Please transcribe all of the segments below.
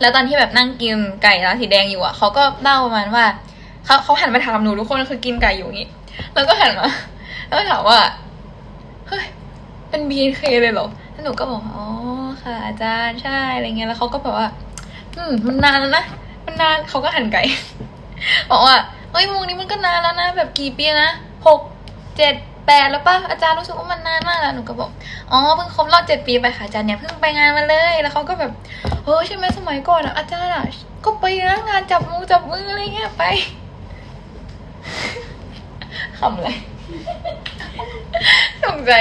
แล้วตอนที่แบบนั่งกินไก่ร้านสีแดงอยู่อะเขาก็เล่าประมาณว่าเขาเขาหันมาถามหนูทุกคนคือกินไก่อยู่อย่างงี้แล้วก็หันมาแล้วถามว่าเฮ้ยเป็น BNK เลยเหรอแล้วหนูก็บอกอ๋อค่ะ อาจารย์ใช่อะไรเงี้ยแล้วเขาก็แบบว่า อืมมันนานแล้วนะมันนานเขาก็หันไก่บอกว่าเอ้ยมุงนี้มันก็นานแล้วนะ แบบกี่ปีนะหกเจ็ด แปดแล้วป่ะอาจารย์รู้สึกว่ามันนานมากแล้วหนูก็บอกอ๋อเพิ่งครบรอบเจ็ดปีไปค่ะอาจารย์เนี่ยเพิ่งไปงานมาเลยแล้วเขาก็แบบเออใช่ไหมสมัยก่อนอะอาจารย์อะก็ไปนะงานจับมือจับมืออะไรเงี้ยไปขำเลยตกใจ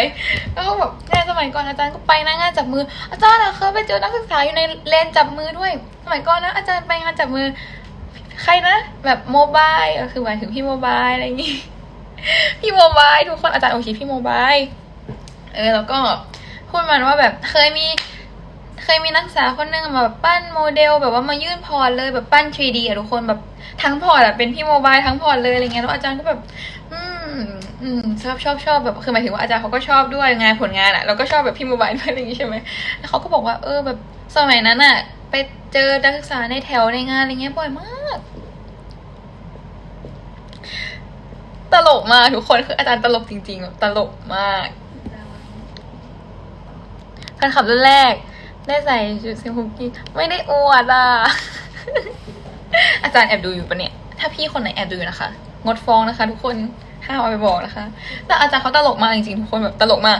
แล้วก็แบบแน่สมัยก่อนอาจารย์ก็ไปนะงานจับมือ อาจารย์อะเคยไปเจอนักศึกษาอยู่ในเลนจับมือด้วย สมัยก่อนนะอาจารย์ไปงานจับมือ ใครนะแบบโมบายเออคือหมายถึงพี่โมบายอะไรอย่างงี้ พี่โมบายทุกคนอาจารย์โอชิพี่โมบายเออแล้วก็พูดมันว่าแบบเคยมีเคยมีนักศึกษาคนหนึงมาแบบปั้นโมเดล แบบว่ามายื่นพอร์ตเลยแบบปั้น 3D อะทุกคนแบบทั้งพอร์ตอะเป็นพี่โมบายทั้งพอร์ตเลยอะไรเงี้ยแล้วอาจารย์ก็แบบ อืมอืมชอบชอบชอบแบบคือหมายถึงว่าอาจารย์เขาก็ชอบด้วยงานผลงานอะแล้วก็ชอบแบบพี่โมบายด้วยอะไรอย่างงี้ใช่ไหมแล้วเขาก็บอกว่าเออแบบสมัยนั้นอะไปเจอนักศึกษาในแถวในงานอะไรเงี้ยบ่อยมาก ตลกมากทุกคนคืออาจารย์ตลกจริงๆแบบตลกมากแฟนคลับรุ่นแรก ได้ใส่ชุดซิมคุกกี้ไม่ได้อวดอะ อาจารย์แอบดูอยู่ปะเนี่ย ถ้าพี่คนไหนแอบดูอยู่นะคะ งดฟ้องนะคะ ทุกคนห้ามเอาไปบอกนะคะ แต่อาจารย์เขาตลกมากจริงๆทุกคนแบบตลกมาก